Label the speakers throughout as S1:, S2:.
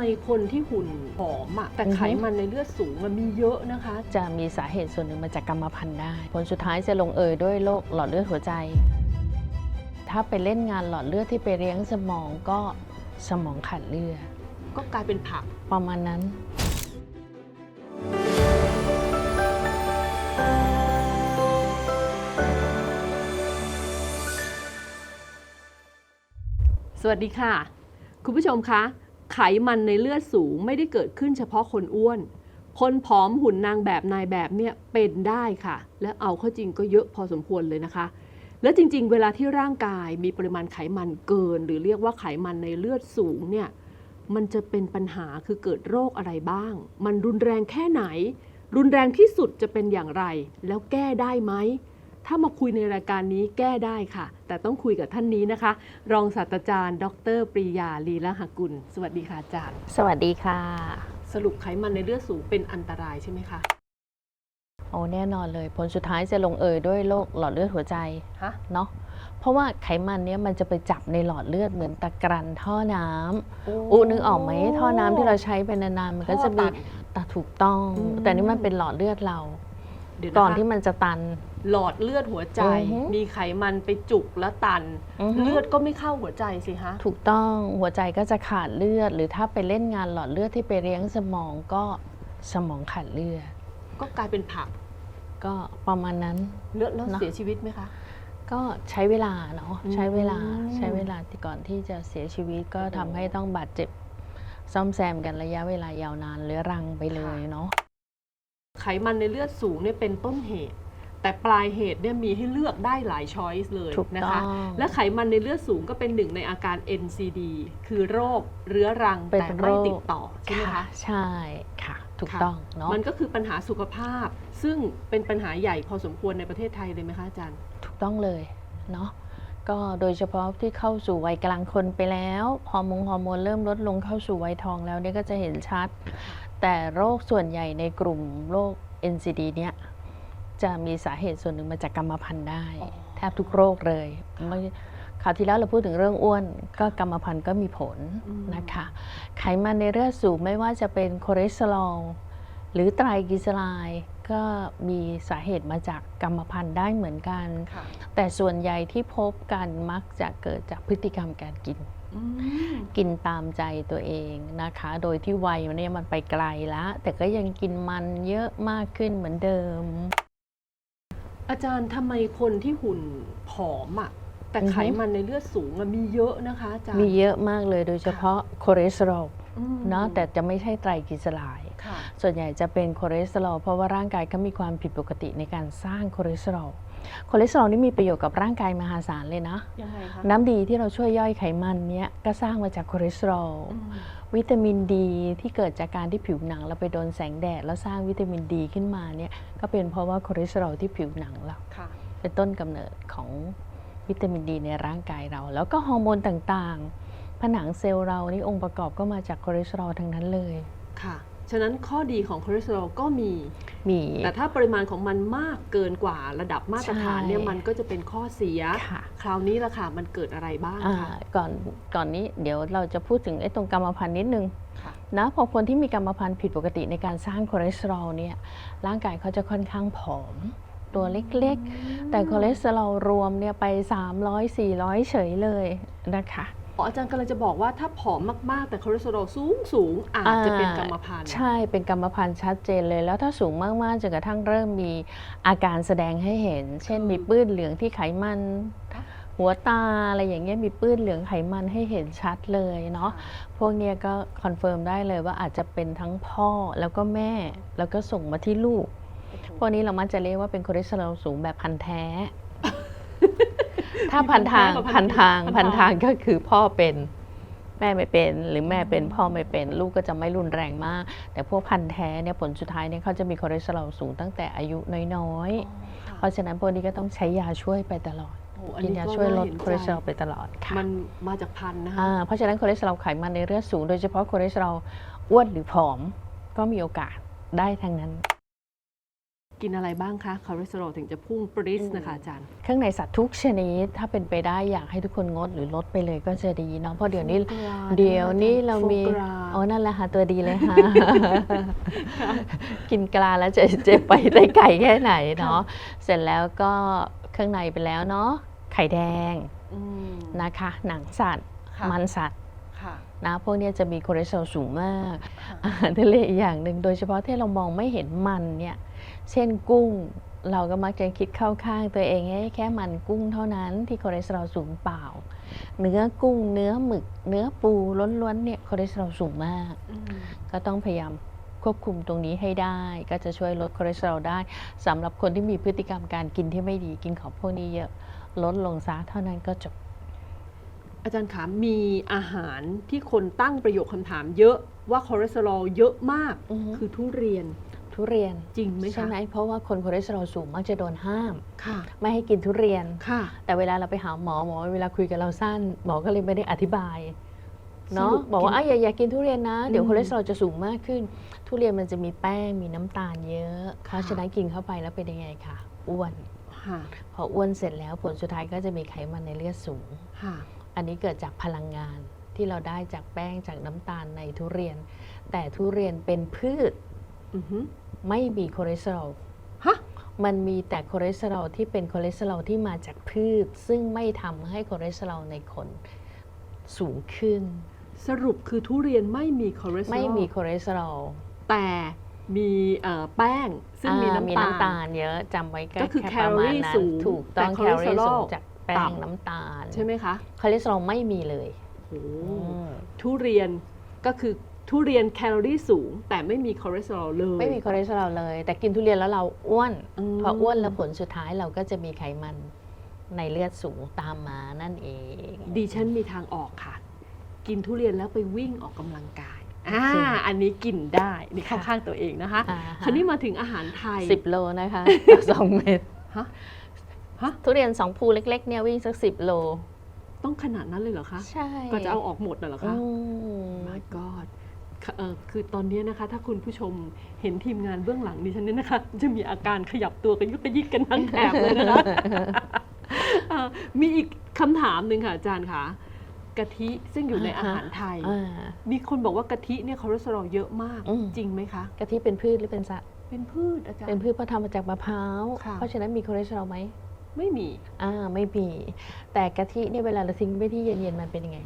S1: ไมคนที่หุ่นผอมอะแต่
S2: อือฮึ
S1: ไขมันในเลือดสูงอะมีเยอะนะคะ
S2: จะมีสาเหตุส่วนหนึ่งมาจากกรรมพันธุ์ได้ ผลสุดท้ายจะลงเอยด้วยโรคหลอดเลือดหัวใจ ถ้าไปเล่นงานหลอดเลือดที่ไปเลี้ยงสมองก็สมองขาดเลือด
S1: ก็กลายเป็นผัก
S2: ประมาณนั้น
S1: สวัสดีค่ะ คุณผู้ชมคะ ไขมันในเลือดสูงไม่ได้เกิดขึ้นเฉพาะคนอ้วน คนผอมหุ่นนางแบบนายแบบเนี่ยเป็นได้ค่ะ และเอาเข้าจริงก็เยอะพอสมควรเลยนะคะ และจริงๆ เวลาที่ร่างกายมีปริมาณไขมันเกิน หรือเรียกว่าไขมันในเลือดสูงเนี่ยมันจะเป็นปัญหาคือเกิดโรคอะไรบ้าง มันรุนแรงแค่ไหน รุนแรงที่สุดจะเป็นอย่างไร แล้วแก้ได้ไหม ถ้ามาคุยในรายการนี้แก้ได้ค่ะ แต่ต้องคุยกับท่านนี้นะคะ รองศาสตราจารย์ ดรปรียาลีละหกุล สวัสดีค่ะอาจารย์
S2: สวัสดีค่ะ
S1: สรุปไขมันในเลือดสูงเป็นอันตรายใช่ไหมคะ
S2: โอ้แน่นอนเลย ผลสุดท้ายจะลงเอยด้วยโรคหลอดเลือดหัวใจ
S1: ฮะ
S2: เนาะเพราะว่าไขมันเนี้ยมันจะไปจับในหลอดเลือดเหมือนตะกรันท่อน้ำอู้นึกออกไหมท่อน้ำที่เราใช้ไปนานๆมันก็จะมี
S1: ท่อตัน
S2: ตาถูกต้อง
S1: อืม
S2: แต่นี่มันเป็นหลอดเลือดเรา
S1: เดี๋ยว
S2: ก่อน
S1: นะคะ
S2: ที่มันจะตัน
S1: หลอดเลือดหัวใจ
S2: อือฮึ
S1: มีไขมันไปจุกและตัน
S2: อือฮึ
S1: เลือดก็ไม่เข้าหัวใจสิฮะ
S2: ถูกต้องหัวใจก็จะขาดเลือด หรือถ้าไปเล่นงานหลอดเลือดที่ไปเลี้ยงสมองก็สมองขาดเลือด
S1: ก็กลายเป็นผัก
S2: ก็ประมาณนั้น
S1: เลือดแล้ว
S2: เนอะ
S1: เสียชีวิตไหมคะ
S2: ก็ใช้เวลาเนาะ
S1: อืม
S2: ใช้เวลาใช้เวลาที่ก่อนที่จะเสียชีวิตก็ทำให้ต้องบาดเจ็บ ซ่อมแซมกันระยะเวลายาวนานเรื้อรังไปเลยเนาะ
S1: ไข มันในเลือดสูงเนี่ยเป็นต้นเหตุ แต่ปลายเหตุเนี่ยมีให้เลือกได้หลายช้อยส์เลย
S2: ถูก
S1: นะ
S2: ต้อ
S1: คะ
S2: ง
S1: และไขมันในเลือดสูงก็เป็นหนึ่งในอาการ NCD คือโรคเรื้อรัง
S2: เป็น
S1: แต่
S2: โร
S1: ไม่
S2: ค
S1: ติดต่อใช่ไหมคะ
S2: ใช่ค่ะถูก
S1: ค่ะ
S2: ต้องเนาะ
S1: มันก็คือปัญหาสุขภาพ ซึ่งเป็นปัญหาใหญ่พอสมควรในประเทศไทยเลยไหมคะอาจารย์
S2: ถูกต้องเลยเนาะ ก็โดยเฉพาะที่เข้าสู่วัยกลางคนไปแล้วฮอร์โมนฮอร์โมนเริ่มลดลงเข้าสู่วัยทองแล้วเนี่ยก็จะเห็นชัด แต่โรคส่วนใหญ่ในกลุ่มโรค NCD เนี่ยจะมีสาเหตุส่วนหนึ่งมาจากกรรมพันธุ์ได้ แทบทุกโรคเลยไม่คราวที่แล้วเราพูดถึงเรื่องอ้วนก็กรรมพันธุ์ก็มีผลนะคะ ไขมันในเลือดสูงไม่ว่าจะเป็นคอเลสเตอรอล หรือไตรกลีเซอไรด์ก็มีสาเหตุมาจากกรรมพันธุ์ได้เหมือนกัน
S1: ค่ะ
S2: แต่ส่วนใหญ่ที่พบกันมักจะเกิดจากพฤติกรรมการกิน
S1: อืม
S2: กินตามใจตัวเองนะคะ โดยที่วัยมันเนี่ยมันไปไกลแล้ว แต่ก็ยังกินมันเยอะมากขึ้นเหมือนเดิม
S1: อาจารย์ทำไมคนที่หุ่นผอมอะแต่
S2: อือฮึ
S1: ไขมันในเลือดสูงอะมีเยอะนะคะอาจารย์
S2: มีเยอะมากเลยโดยเฉพาะคอเลสเตอรอล
S1: อืม
S2: เนาะแต่จะไม่ใช่ไตรกลีเซอไรด์
S1: ค่ะ
S2: ส่วนใหญ่จะเป็นคอเลสเตอรอลเพราะว่าร่างกายเขามีความผิดปกติในการสร้างคอเลสเตอรอลคอเลสเตอรอลนี่มีประโยชน์กับร่างกายมหาศาลเลยนะ
S1: ยังไงคะ
S2: น้ำดีที่เราช่วยย่อยไขมันเนี้ยก็สร้างมาจากคอเลสเตอรอล
S1: อืม
S2: วิตามินดีที่เกิดจากการที่ผิวหนังเราไปโดนแสงแดดแล้วสร้างวิตามินดีขึ้นมาเนี่ยก็เป็นเพราะว่าคอเลสเตอรอลที่ผิวหนังเรา
S1: ค่ะ
S2: เป็นต้นกำเนิดของวิตามินดีในร่างกายเรา แล้วก็ฮอร์โมนต่างๆ ผนังเซลล์เรานี่องค์ประกอบก็มาจากคอเลสเตอรอลทั้งนั้นเลย
S1: ค่ะ ฉะนั้นข้อดีของคอเลสเตอรอลก็มี
S2: มี
S1: แต่ถ้าปริมาณของมันมากเกินกว่าระดับมาตรฐานเนี่ย
S2: ใช่
S1: มันก็จะเป็นข้อเสีย
S2: ค่ะ
S1: คราวนี้ละค่ะมันเกิดอะไรบ้าง
S2: อ่า
S1: คะ
S2: ก่อนก่อนนี้เดี๋ยวเราจะพูดถึงไอ้ตรงกรรมพันธุ์นิดนึง
S1: ค่ะ
S2: นะพอคนที่มีกรรมพันธุ์ผิดปกติในการสร้างคอเลสเตอรอลเนี่ยร่างกายเขาจะค่อนข้างผอม ตัวเล็กๆ แต่คอเลสเตอรอลรวมเนี่ยไป 300 400 เฉยเลยนะคะ
S1: อ๋ออาจารย์กำลังจะบอกว่าถ้าผอมมากๆ แต่คอเลสเตอรอลสูงสูงๆอาจจะเป็นกรรมพันธุ์
S2: ใช่เป็นกรรมพันธุ์ชัดเจนเลย แล้วถ้าสูงมากๆจนกระทั่งเริ่มมีอาการแสดงให้เห็น เช่น
S1: คือ
S2: มีปื้นเหลืองที่ไขมัน
S1: ค่ะ
S2: หัวตาอะไรอย่างเงี้ยมีปื้นเหลืองไขมันให้เห็นชัดเลยเนาะพวกเนี้ยก็คอนเฟิร์มได้เลยว่าอาจจะเป็นทั้งพ่อแล้วก็แม่ แล้วก็ส่งมาที่ลูกพวกนี้เรามักจะเรียกว่าเป็นคอเลสเตอรอลสูงแบบพันธุ์แท้ ถ้าพันทาง
S1: มีพั
S2: พั
S1: น
S2: น
S1: ธุ์
S2: ทาง
S1: พั
S2: พั
S1: น
S2: น
S1: ธุ์
S2: ทางก็คือพ่อเป็นแม่ไม่เป็นหรือแม่เป็นพ่อไม่เป็น ลูกก็จะไม่รุนแรงมาก แต่พวกพันธุ์แท้เนี่ยผลสุดท้ายเนี่ยเขาจะมีคอเลสเตอรอลสูงตั้งแต่อายุน้อยๆ เพราะฉะนั้นพวกนี้ก็ต้องใช้ยาช่วยไปตลอด
S1: โอ้อั
S2: กินยา
S1: ก็
S2: ช่วยลด
S1: น่าเห็น
S2: คอเลสเตอรอล
S1: ใจ
S2: ไปตลอดค่ะ
S1: มันมาจากพันธุ์นะคะ
S2: อ่าเพราะฉะนั้นคอเลสเตอรอลไขมันในเลือดสูงโดยเฉพาะคอเลสเตอรอลอ้วนหรือผอมก็มีโอกาสได้ทั้งนั้น
S1: กินอะไรบ้างคะคอเลสเตอรอลถึงจะพุ่งปริสนะคะอาจารย์
S2: เครื่องในสัตว์ทุกชนิดถ้าเป็นไปได้อยากให้ทุกคนงดหรือลดไปเลยก็จะดีเนาะเพราะเดี๋ยวนี้
S1: โฟกรา
S2: เดี๋ยวนี้เรามี
S1: โฟกรา
S2: อ๋อนั่นแหละค่ะตัวดีเลยค่ะ กินกลาแล้วจะเจ็บไปได้ไก่แค่ไหนเนาะเสร็จแล้วก็เครื่องในไปแล้วเนาะไข่แดง
S1: อืม
S2: นะคะ หนังสัตว์
S1: ค่ะ
S2: มันสัตว์
S1: ค่ะ
S2: นะพวกเนี้ยจะมีคอเลสเตอรอลสูงมาก
S1: ค่ะ
S2: อาหารทะเลอีกอย่างหนึ่งโดยเฉพาะที่เรามองไม่เห็นมันเนี่ย เช่นกุ้ง เราก็มักจะคิดเข้าข้างตัวเองให้แค่มันกุ้งเท่านั้นที่คอเลสเตอรอลสูงเปล่า เนื้อกุ้ง เนื้อหมึก เนื้อปูล้วนๆเนี่ยคอเลสเตอรอลสูงมาก
S1: อืม
S2: ก็ต้องพยายามควบคุมตรงนี้ให้ได้ ก็จะช่วยลดคอเลสเตอรอลได้สำหรับคนที่มีพฤติกรรมการกินที่ไม่ดีกินของพวกนี้เยอะลดลงซะเท่านั้นก็จบ
S1: อาจารย์คะมีอาหารที่คนตั้งประโยคคำถามเยอะว่าคอเลสเตอรอลเยอะมาก
S2: อือฮึ
S1: คือทุเรียน
S2: ทุเรียน
S1: จริงไหมคะ
S2: ใช่ไหมเพราะว่าคนคอเลสเตอรอลสูงมักจะโดนห้าม
S1: ค่ะ
S2: ไม่ให้กินทุเรียน
S1: ค่ะ
S2: แต่เวลาเราไปหาหมอหมอเวลาคุยกับเราสั้นหมอก็เลยไม่ได้อธิบายเนาะ
S1: สรุป
S2: บอกว่า
S1: กิน
S2: อะอย่าอย่ากินทุเรียนนะ เดี๋ยว
S1: อืม
S2: คอเลสเตอรอลจะสูงมากขึ้น ทุเรียนมันจะมีแป้งมีน้ำตาลเยอะเพ
S1: ค่ะ
S2: ราะฉะนั้นกินเข้าไปแล้วเป็นยังไงคะอ้วน
S1: ค่ะ
S2: พออ้วนเสร็จแล้วผลสุดท้ายก็จะมีไขมันในเลือดสูง
S1: ค่ะ
S2: อันนี้เกิดจากพลังงานที่เราได้จากแป้งจากน้ำตาลในทุเรียน แต่ทุเรียนเป็นพืช
S1: อือฮึ
S2: ไม่มีคอเลสเตอรอล
S1: ฮะ
S2: มันมีแต่คอเลสเตอรอลที่เป็นคอเลสเตอรอลที่มาจากพืช ซึ่งไม่ทำให้คอเลสเตอรอลในคนสูงขึ้น
S1: สรุปคือทุเรียนไม่มีคอเลสเตอรอล
S2: ไม่มีคอเลสเตอรอล
S1: แต่มีเอ่อแป้ง ซึ่งมี
S2: อ่า
S1: น้ำ
S2: มี
S1: ตาล
S2: น้ำตาลเยอะจำไว้
S1: ก็คือ
S2: แค่ประมาณ
S1: แคลอรี่
S2: นั้น
S1: สูง
S2: ถูกต้อง
S1: แต่
S2: แคลอรี่
S1: คอเลสเตอรอล
S2: สูงจากแป้ง
S1: ต่ำ
S2: น้ำตาล
S1: ใช่ไหมคะ
S2: คอเลสเตอรอลไม่มีเลย
S1: โอ้
S2: อืม
S1: ทุเรียนก็คือ ทุเรียนแคลอรี่สูง แต่ไม่มีคอเลสเตอรอลเลย
S2: ไม่มีคอเลสเตอรอลเลย แต่กินทุเรียนแล้วเราอ้วน
S1: ม
S2: พออ้วนแล้วผลสุดท้ายเราก็จะมีไขมันในเลือดสูงตามมานั่นเอง
S1: ดิฉันมีทางออกค่ะ กินทุเรียนแล้วไปวิ่งออกกำลังกายอ่า
S2: จริง
S1: อันนี้กินได้นี่
S2: ค่ะ
S1: เข้าข้างตัวเองนะคะ
S2: อ่าฮะ
S1: คราวนี้มาถึงอาหารไทย
S2: สิบโลนะคะจากสองเม็ด
S1: ฮะฮะ
S2: ทุเรียนสองภูเล็ก ๆ เนี่ยวิ่งสักสิบโล
S1: ต้องขนาดนั้นเลยเหรอคะ
S2: ใช่
S1: ก็จะเอาออกหมดน่ะเหรอ
S2: อื
S1: คะ
S2: ม
S1: my god ค่ะเอ่อคือตอนนี้นะคะ ถ้าคุณผู้ชมเห็นทีมงานเบื้องหลังดิฉันเนี่ยนะคะ จะมีอาการขยับตัวกันยุกกระยิกกันทั้งแถบเลยนะคะ เอ่อมีอีกคำถามหนึ่งค่ะอาจารย์คะกะทิซึ่งอยู่ในอาหารไทย
S2: อ่า
S1: มีคนบอกว่ากะทิเนี่ยคอเลสเตอรอลเยอะมาก
S2: อืม
S1: จริงไหมคะ
S2: กะทิเป็นพืชหรือเป็นสัตว์
S1: เป็นพืชอาจารย์
S2: เป็นพืชเพราะทำมาจากมะพร้าว
S1: ค่ะ
S2: เพราะฉะนั้นมีคอเลสเตอรอลไหม
S1: ไม่มี
S2: อ่าไม่มี แต่กะทิเนี่ยเวลาเราทิ้งไว้ที่เย็นๆมันเป็นยังไง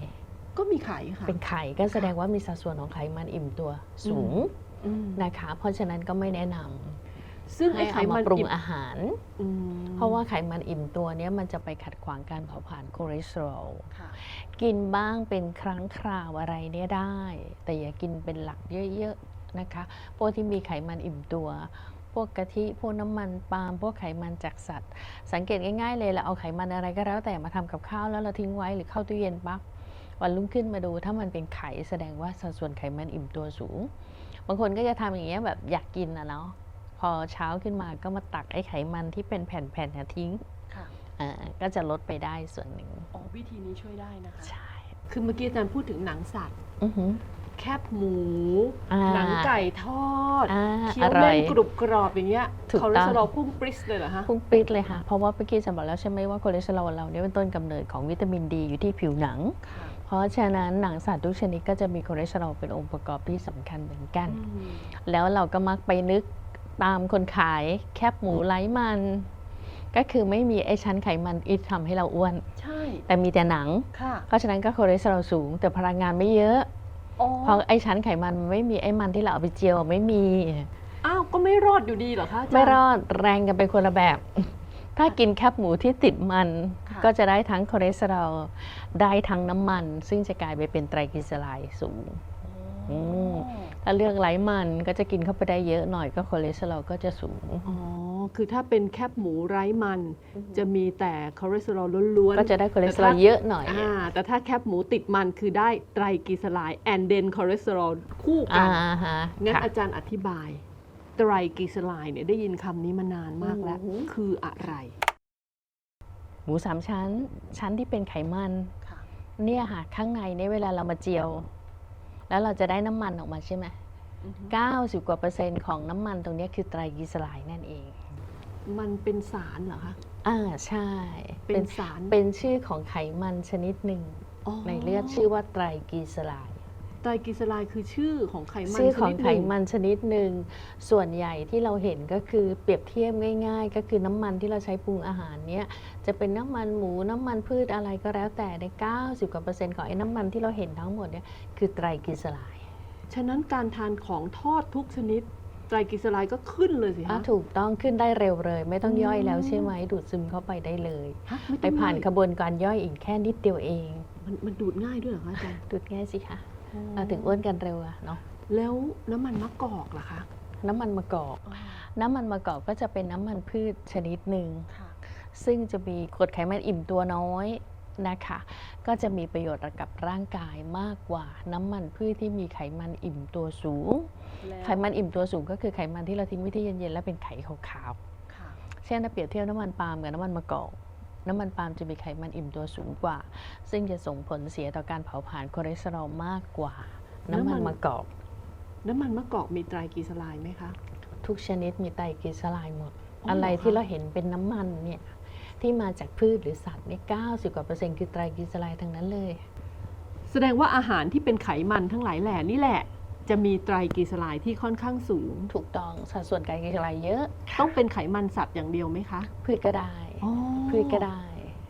S1: ก็มีไข่ค่ะ
S2: เป็นไข่ก็แสดงว่ามีสัดส่วนของไขมันอิ่มตัวสูง
S1: อืม
S2: นะคะ เพราะฉะนั้นก็ไม่แนะนำ
S1: ซึ่ง
S2: ให้
S1: ไอ้ไข
S2: เอา
S1: มั
S2: มานปรุง
S1: อิ่ม
S2: อาหาร
S1: อืม
S2: เพราะว่าไขมันอิ่มตัวเนี้ยมันจะไปขัดขวางการเผาผลาญคอเลสเตอรอล
S1: ค่ะ
S2: กินบ้างเป็นครั้งคราวอะไรเนี่ยได้ แต่อย่ากินเป็นหลักเยอะๆนะคะพวกที่มีไขมันอิ่มตัวพวกกะทิพวกน้ำมันปาล์มพวกไขมันจากสัตว์ สังเกตง่ายๆเลยเราเอาไขมันอะไรก็แล้วแต่มาทำกับข้าวแล้วเราทิ้งไว้หรือเข้าตู้เย็นปั๊บ วันรุ่งขึ้นมาดูถ้ามันเป็นไข่แสดงว่าสัดส่วนไขมันอิ่มตัวสูง บางคนก็จะทำอย่างเงี้ยแบบอยากกินนะเนาะพอเช้าขึ้นมาก็มาตักไอ้ไขมันที่เป็นแผ่นๆเนี่ยทิ้ง
S1: ค่ะ
S2: อ่าก็จะลดไปได้ส่วนหนึ่ง
S1: อ๋อวิธีนี้ช่วยได้นะคะ
S2: ใช่
S1: คือเมื่อกี้อาจารย์พูดถึงหนังสัตว์
S2: อือหือ
S1: แคบหมู
S2: อ่า
S1: หนังไก่ทอด
S2: อ่า
S1: เคี้ยว
S2: อร่
S1: เล่
S2: อย
S1: นกรุบกรอบอย่างเงี้ย
S2: ถูก
S1: คอเล
S2: ต้
S1: ส
S2: อง
S1: เตอรอลพุ่งปริสเลยเหรอฮะ
S2: พุ่งปริ๊ดเลยค่ะ เพราะว่าเมื่อกี้จะบอกแล้วใช่ไหมว่าคอเลสเตอรอลเราเนี่ยเป็นต้นกำเนิดของวิตามินดีอยู่ที่ผิวหนัง
S1: ค่ะ
S2: เพ ราะฉะนั้นหนังสัตว์ทุกชนิดก็จะมีคอเลสเตอรอลเป็นองค์ประกอบที่สำคัญเหมือนกัน
S1: อืม
S2: แล้วเราก็มักไปนึกตามคนขายแคบหมูไร้มัน ก็คือไม่มีไอ้ชั้นไขมันที่ทำให้เราอ้วน
S1: ใช่
S2: แต่มีแต่หนัง
S1: ค่ะ
S2: เพราะฉะนั้นก็คอเลสเตอรอลสูง แต่พลังงานไม่เยอะ
S1: อ๋อ
S2: เพราะไอ้ชั้นไขมันมันไม่มีไอ้มันที่เราเอาไปเจียวไม่มี
S1: อ้าว ก็ไม่รอดอยู่ดีเหรอคะาจาย์
S2: ไม่รอดแรงกันเป็นคนละแบบ ถ้ากินแคบหมูที่ติดมัน
S1: ค่ะ
S2: ก็จะได้ทั้งคอเลสเตอรอลได้ทั้งน้ำมัน ซึ่งจะกลายไปเป็นไตรกลีเซอไรด์สูงอืมถ้าเลือกไร้มันก็จะกินเข้าไปได้เยอะหน่อยก็คอเลสเตอรอลก็จะสูง
S1: อ๋อ คือถ้าเป็นแคบหมูไร้มัน จะมีแต่คอเลสเตอรอลล้วนๆ
S2: ก็จะได้คอเลสเตอรอลเยอะหน่อย
S1: อ่า แต่ถ้าแคบหมูติดมันคือได้ไตรกลีเซอไรด์แอนเดนคอเลสเตอรอลคู่กั
S2: อ่านฮะ
S1: งั้น
S2: ค่ะ
S1: อาจารย์อธิบาย ไตรกลีเซอไรด์เนี่ยได้ยินคำนี้มานานมากแล้ว
S2: อือหือ
S1: คืออะไร
S2: หมูสามชั้น ชั้นที่เป็นไขมัน
S1: ค่ะ
S2: เนี่ยค่ะข้างในเนี่ยเวลาเรามาเจียว แล้วเราจะได้น้ำมันออกมาใช่ไหม90กว่าเปอร์เซ็นต์ของน้ำมันตรงเนี้ยคือไตรกลีเซอไรด์นั่นเอง
S1: อมันเป็นสารเหรอคะ
S2: อ่าใช่
S1: เป็นสาร
S2: เป็นชื่อของไขมันชนิดหนึ่ง ในเลือดชื่อว่าไตรกลีเซอไรด์
S1: ไตรกลีเซอไรด์คือชื่อของไขมัน
S2: ชื่อของ
S1: ชนิดห
S2: ไข
S1: นึ่ง
S2: มันชนิดหนึ่ง ส่วนใหญ่ที่เราเห็นก็คือเปรียบเทียบง่าย ๆ ก็คือน้ำมันที่เราใช้ปรุงอาหารเนี้ยจะเป็นน้ำมันหมูน้ำมันพืชอะไรก็แล้วแต่ใน 90กว่าเปอร์เซ็นต์ของไอ้น้ำมันที่เราเห็นทั้งหมดเนี่ยคือไตรกลีเซอไรด์
S1: ฉะนั้นการทานของทอดทุกชนิดไตรกลีเซอไรด์ก็ขึ้นเลยสิ
S2: อะ
S1: คะ
S2: ถูกต้องขึ้นได้เร็วเลย ไม่ต้อง
S1: อืม
S2: ย่อยแล้วใช่ไหมดูดซึมเข้าไปได้เลย
S1: ฮะม่
S2: ไป
S1: ต้อง
S2: ผ่าน
S1: ย่อย
S2: กระบวนการย่อยอีกแค่นิดเดียวเอง
S1: มันมันดูดง่ายด้วยเหรอคะอาจารย์
S2: ดูดง่ายสิคะเรา ถึงอ้วนกันเร็วอะเนาะ
S1: แล้วน้ำมันมะกอกล่ะคะ
S2: น้ำมันมะกอก น้ำมันมะกอกก็จะเป็นน้ำมันพืชชนิดหนึ่งซึ่งจะมีกรดไขมันอิ่มตัวน้อยนะคะ ก็จะมีประโยชน์กับร่างกายมากกว่าน้ำมันพืชที่มีไขมันอิ่มตัวสูง ไขมันอิ่มตัวสูงก็คือไขมันที่เราทิ้งไว้ที่เย็นๆแล้วเป็นไขขาว
S1: ค่ะ
S2: ๆเช่นถ้าเปรียบเทียบน้ำมันปาล์มกับน้ำมันมะกอก น้ำมันปาล์มจะมีไขมันอิ่มตัวสูงกว่า ซึ่งจะส่งผลเสียต่อการเผาผลาญคอเลสเตอรอลมากกว่า น้ำมันมะกอก
S1: น้ำมันมะกอกมีไตรกลีเซอไรด์ไหมคะ
S2: ทุกชนิดมีไตรกลีเซอไรด์หมด
S1: อ๋ออ
S2: อะไร
S1: เหรอคะ
S2: ที่เราเห็นเป็นน้ำมันเนี่ยที่มาจากพืชหรือสัตว์เนี่ย90กว่าเปอร์เซ็นต์คือไตรกลีเซอไรด์ทั้งนั้นเลย
S1: แสดงว่าอาหารที่เป็นไขมันทั้งหลายแหล่นี่แหละ จะมีไตรกลีเซอไรด์ที่ค่อนข้างสูง
S2: ถูกต้องสัดส่วนไตรกลีเซอไรด์เยอะ
S1: ต้องเป็นไขมันสัตว์อย่างเดียวไหมคะ
S2: พืชก็ได้ พืชก็ได้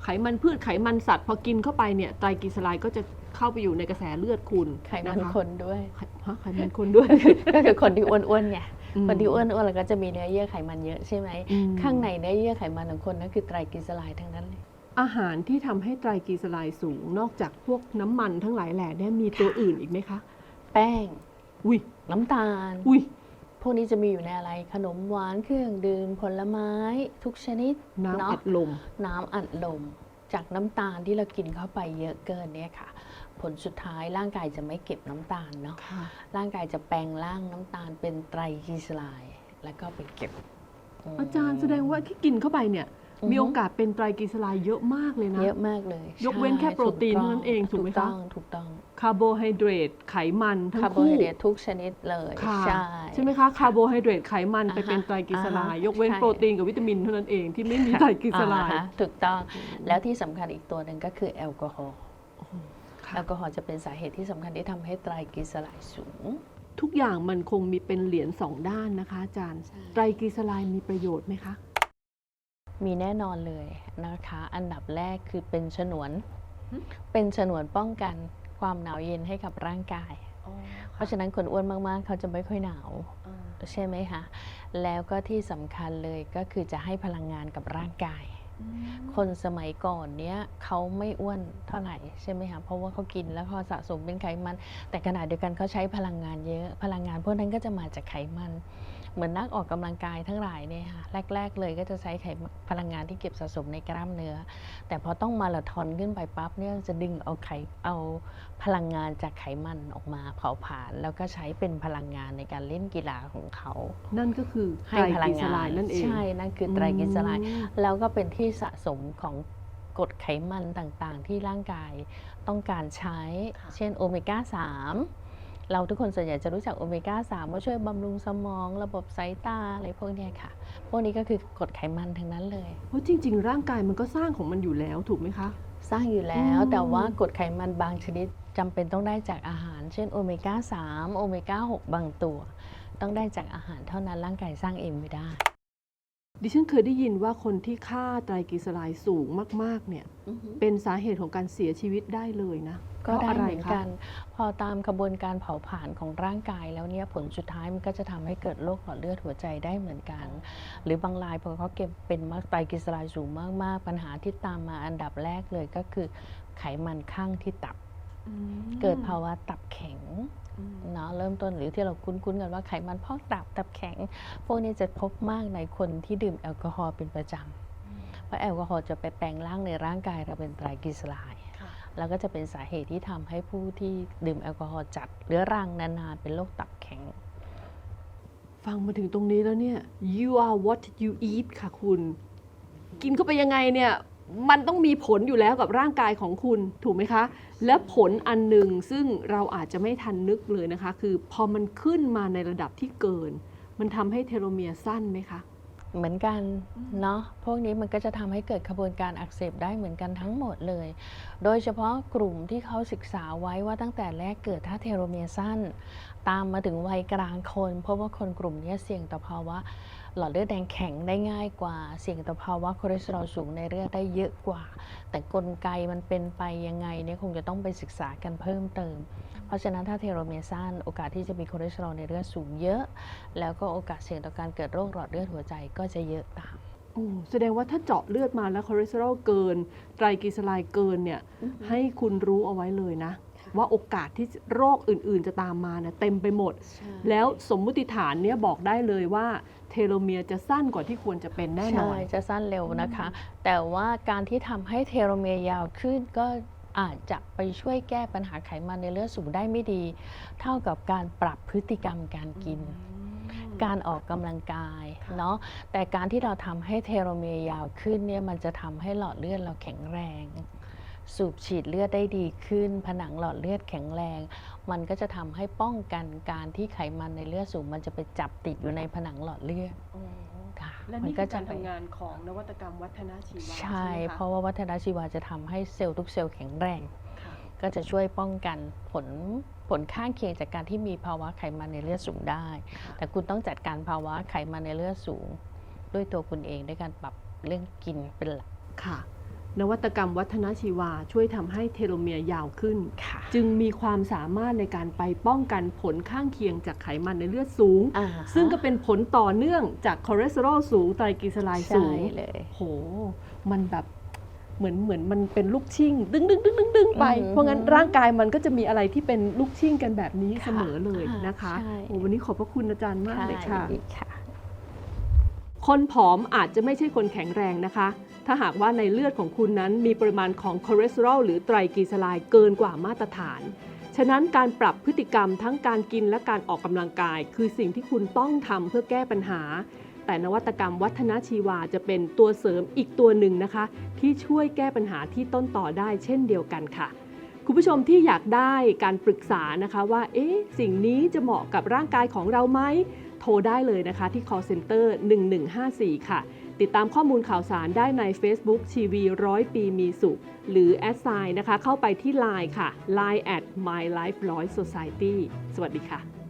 S1: ไขมันพืชไขมันสัตว์พอกินเข้าไปเนี่ยไตรกลีเซอไรด์ก็จะเข้าไปอยู่ในกระแสเลือดคุณ
S2: ไขมัน
S1: นะะ
S2: คนด้วย
S1: ไขฮะไขมันคนด้วย
S2: ก็คือคนที่อ้วนๆไง
S1: ม
S2: คนที่อ้วนๆแล้วก็จะมีเนื้อเยื่อไขมันเยอะใช่ไหม
S1: อืม
S2: ข้างในเนื้อเยื่อไขมันของคนนั่นคือไตรกลีเซอไรด์ทั้งนั้นเลย
S1: อาหารที่ทำให้ไตรกลีเซอไรด์สูง นอกจากพวกน้ำมันทั้งหลายแหล่เนี่ยมีตัวอื่นอีกไหมคะ
S2: แป้ง
S1: อุ้ย
S2: น้ำตาล
S1: อุ้ย
S2: พวกนี้จะมีอยู่ในอะไรขนมหวานเครื่องดื่มผลไม้ทุกชนิด
S1: น้ำ
S2: เนาะ
S1: อัดลม
S2: น้ำอัดลม จากน้ำตาลที่เรากินเข้าไปเยอะเกินเนี่ยค่ะ ผลสุดท้ายร่างกายจะไม่เก็บน้ำตาลเนาะ
S1: ค่ะ
S2: ร่างกายจะแปลงร่างน้ำตาลเป็นไตรกลีเซอไรด์แล้วก็ไปเก็บม
S1: อาจารย์แสดงว่าที่กินเข้าไปเนี่ย
S2: อือฮึ
S1: มีโอกาสเป็นไตรกลีเซอไรด์เยอะมากเลยนะ
S2: เยอะมากเลย
S1: ยกเว้น
S2: ใช่
S1: แค่โปรตีน
S2: ถูก
S1: เท่านั้นเองถูกไหมคะ
S2: ต้องถูกต้อง
S1: คาร์โบไฮเดรตไขมันทั้ง
S2: คาร์โบ
S1: คู่
S2: ไฮเดรตทุกชนิดเลย
S1: ค่ะ
S2: ใช่
S1: ใช่ไหมคะคาร์โบไฮเดรตไขมันไป
S2: อ่าฮะ
S1: เป็นไตรกลีเซอไรด์
S2: อ่าฮะ
S1: ยกเว้น
S2: ใช่
S1: โปรตีนกับวิตามินเท่านั้นเองที่ไม่มีไตรกลีเซอไร
S2: อ่า
S1: ด์
S2: ฮะถูกต้องแล้วที่สำคัญอีกตัวหนึ่งก็คือแอลกอฮอล์
S1: ค่ะ
S2: แอลกอฮอล์จะเป็นสาเหตุที่สำคัญที่ทำให้ไตรกลีเซอไรด์สูง
S1: ทุกอย่างมันคงมีเป็นเหรียญสองด้านนะคะอาจารย์
S2: ใช่
S1: ไตรกลีเซอไรด์มีประโยชน์ไหมคะ
S2: มีแน่นอนเลยนะคะ อันดับแรกคือเป็นฉนวน
S1: หึ
S2: เป็นฉนวนป้องกันความหนาวเย็นให้กับร่างกาย เพราะฉะนั้นคนอ้วนมากๆ เขาจะไม่ค่อยหนาวใช่ไหมคะแล้วก็ที่สำคัญเลยก็คือจะให้พลังงานกับร่างกาย คนสมัยก่อนเนี้ยเขาไม่อ้วนเท่าไหร่ใช่ไหมคะเพราะว่าเขากินแล้วเขาสะสมเป็นไขมัน แต่ขณะเดียวกันเขาใช้พลังงานเยอะ พลังงานพวกนั้นก็จะมาจากไขมัน เหมือนนักออกกำลังกายทั้งหลายเนี่ยค่ะแรก ๆ เลยก็จะใช้ไขมันพลังงานที่เก็บสะสมในกล้ามเนื้อ แต่พอต้องมาราธอนขึ้นไปปั๊บเนี่ยจะดึงเอาไขเอาพลังงานจากไขมันออกมาเผาผลาญแล้วก็ใช้เป็นพลังงานในการเล่นกีฬาของเขา
S1: นั่นก็คือไต
S2: ให้
S1: ร
S2: พ
S1: ก
S2: ลั
S1: ลี
S2: ง
S1: เซองาไร
S2: น
S1: ด์นั่นเอง
S2: ใช่นั่นคือไตรกลีเซอไรด์
S1: อืม
S2: แล้วก็เป็นที่สะสมของกรดไขมันต่างๆ ที่ร่างกายต้องการใช้ เช่นโอเมก้า 3 เราทุกคนส่วนใหญ่จะรู้จักโอเมก้า3ว่าช่วยบำรุงสมอง ระบบสายตาอะไรพวกเนี้ยค่ะ พวกนี้ก็คือกรดไขมันทั้งนั้นเลย
S1: เพราะจริง ๆ ร่างกายมันก็สร้างของมันอยู่แล้วถูกไหมคะ
S2: สร้างอยู่แล้ว
S1: อืม
S2: แต่ว่ากรดไขมันบางชนิดจำเป็นต้องได้จากอาหาร เช่นโอเมก้า3โอเมก้า6บางตัว ต้องได้จากอาหารเท่านั้นร่างกายสร้างเองไม่ได้
S1: ดิฉันเคยได้ยินว่าคนที่ค่าไตรกลีเซอไรด์สูงมาก ๆ เนี่ยเป็นสาเหตุของการเสียชีวิตได้เลยนะ
S2: ก็
S1: พราะ
S2: ได้
S1: อะไร
S2: เหมือน
S1: คะ
S2: กัน พอตามกระบวนการเผาผลาญของร่างกายแล้วเนี่ยผลสุดท้ายมันก็จะทำให้เกิดโรคหลอดเลือดหัวใจได้เหมือนกัน หรือบางรายพอเขาเก็บเป็นมากไตรกลีเซอไรด์สูงมากๆ ปัญหาที่ตามมาอันดับแรกเลยก็คือ ไขมันข้างที่ตับ
S1: อืม
S2: เกิดภาวะตับแข็ง
S1: อืม
S2: เนาะเริ่มต้นหรือที่เราคุ้นๆกันว่าไขมันพอกตับตับแข็ง พวกนี้จะพบมากในคนที่ดื่มแอลกอฮอล์เป็นประจำเพราะแอลกอฮอล์จะไปแปลงร่างในร่างกายเราเป็นไตรกลีเซอไรด์
S1: ค่ะ
S2: แล้วก็จะเป็นสาเหตุที่ทำให้ผู้ที่ดื่มแอลกอฮอล์จัดเรื้อรังนานๆเป็นโรคตับแข็ง
S1: ฟังมาถึงตรงนี้แล้วเนี่ย you are what you eat ค่ะคุณ กินเข้าไปยังไงเนี่ย มันต้องมีผลอยู่แล้วกับร่างกายของคุณถูกไหมคะ และผลอันหนึ่งซึ่งเราอาจจะไม่ทันนึกเลยนะคะ คือพอมันขึ้นมาในระดับที่เกิน มันทำให้เทโลเมียร์สั้นไหมคะ
S2: เหมือนกันเนาะพวกนี้มันก็จะทำให้เกิดขบวนการอักเสบได้เหมือนกันทั้งหมดเลย โดยเฉพาะกลุ่มที่เขาศึกษาไว้ว่าตั้งแต่แรกเกิดถ้าเทโลเมียร์สั้น ตามมาถึงวัยกลางคน เพราะว่าคนกลุ่มนี้เสี่ยงต่อภาวะ หลอดเลือดแดงแข็งได้ง่ายกว่า เสี่ยงต่อภาวะคอเลสเตอรอลสูงในเลือดได้เยอะกว่า แต่กลไกมันเป็นไปยังไงเนี่ยคงจะต้องไปศึกษากันเพิ่มเติม เพราะฉะนั้นถ้าเทโลเมียร์สั้นโอกาสที่จะมีคอเลสเตอรอลในเลือดสูงเยอะ แล้วก็โอกาสเสี่ยงต่อการเกิดโรคหลอดเลือดหัวใจก็จะเยอะตาม
S1: โอ้แสดงว่าถ้าเจาะเลือดมาแล้วคอเลสเตอรอลเกิน ไตรกลีเซอไรด์เกินเนี่ยให้คุณรู้เอาไว้เลยนะ ว่าโอกาสที่โรคอื่น ๆ จะตามมาเนี่ยเต็มไปหมด แล้วสมมุติฐานเนี่ยบอกได้เลยว่าเทโลเมียร์จะสั้นกว่าที่ควรจะเป็นแน่นอน
S2: ใช่จะสั้นเร็วนะคะ แต่ว่าการที่ทำให้เทโลเมียร์ยาวขึ้นก็อาจจะไปช่วยแก้ปัญหาไขมันในเลือดสูงได้ไม่ดี เท่ากับการปรับพฤติกรรมการกิน การออกกำลังกาย
S1: ค่ะ
S2: เนาะแต่การที่เราทำให้เทโลเมียร์ยาวขึ้นเนี่ยมันจะทำให้หลอดเลือดเราแข็งแรง สูบฉีดเลือดได้ดีขึ้น ผนังหลอดเลือดแข็งแรง มันก็จะทำให้ป้องกันการที่ไขมันในเลือดสูง มันจะไปจับติดอยู่ในผนังหลอดเลือดค่ะ
S1: และ
S2: มั
S1: นี่
S2: ก็
S1: คือ
S2: จะ
S1: การ
S2: ไป
S1: ทำงานของนวัตกรรมวัฒนชีวะ
S2: ใช่
S1: ไหมค
S2: เพราะว่าวัฒนชีวาจะทำให้เซลล์ทุกเซลล์แข็งแรง
S1: ค่ะ
S2: ก็จะช่วยป้องกันผลผลข้างเคียงจากการที่มีภาวะไขมันในเลือดสูงได้ แต่คุณต้องจัดการภาวะไขมันในเลือดสูง ด้วยตัวคุณเองด้วยการปรับเรื่องกินเป็นหลัก
S1: ค่ะ นวัตกรรมวัฒนชีวาช่วยทำให้เทโลเมียร์ยาวขึ้น
S2: ค่ะ
S1: จึงมีความสามารถในการไปป้องกันผลข้างเคียงจากไขมันในเลือดสูง
S2: อ่า
S1: ซึ่งก็เป็นผลต่อเนื่องจากคอเลสเตอรอลสูงไตรกลีเซอไรด์สู
S2: ใช่
S1: ง
S2: เลย
S1: โห มันแบบเหมือนเหมือนมันเป็นลูกชิ่ง ดึงดึงดึงดึงดึงไป
S2: อือหือ
S1: เพราะงั้นร่างกายมันก็จะมีอะไรที่เป็นลูกชิ่งกันแบบนี้
S2: ค่ะ
S1: เสมอเลยนะคะ
S2: ใช่
S1: โอ้วันนี้ขอบพระคุณอาจารย์มากเลยค่ะ
S2: ดีค่ะ
S1: คนผอมอาจจะไม่ใช่คนแข็งแรงนะคะ ถ้าหากว่าในเลือดของคุณนั้นมีปริมาณของคอเลสเตอรอลหรือไตรกลีเซอไรด์เกินกว่ามาตรฐาน ฉะนั้นการปรับพฤติกรรมทั้งการกินและการออกกำลังกาย คือสิ่งที่คุณต้องทำเพื่อแก้ปัญหา แต่นวัตกรรมวัฒนชีวาจะเป็นตัวเสริมอีกตัวหนึ่งนะคะ ที่ช่วยแก้ปัญหาที่ต้นต่อได้เช่นเดียวกันค่ะคุณผู้ชมที่อยากได้การปรึกษานะคะว่า เอ๊ะ สิ่งนี้จะเหมาะกับร่างกายของเราไหม โทรได้เลยนะคะที่ call center 1154 ค่ะ ติดตามข้อมูลข่าวสารได้ใน Facebook ชีวีร้อยปีมีสุข หรือแอดไซน์นะคะ เข้าไปที่ Line ค่ะ Line at my life 100 society สวัสดีค่ะ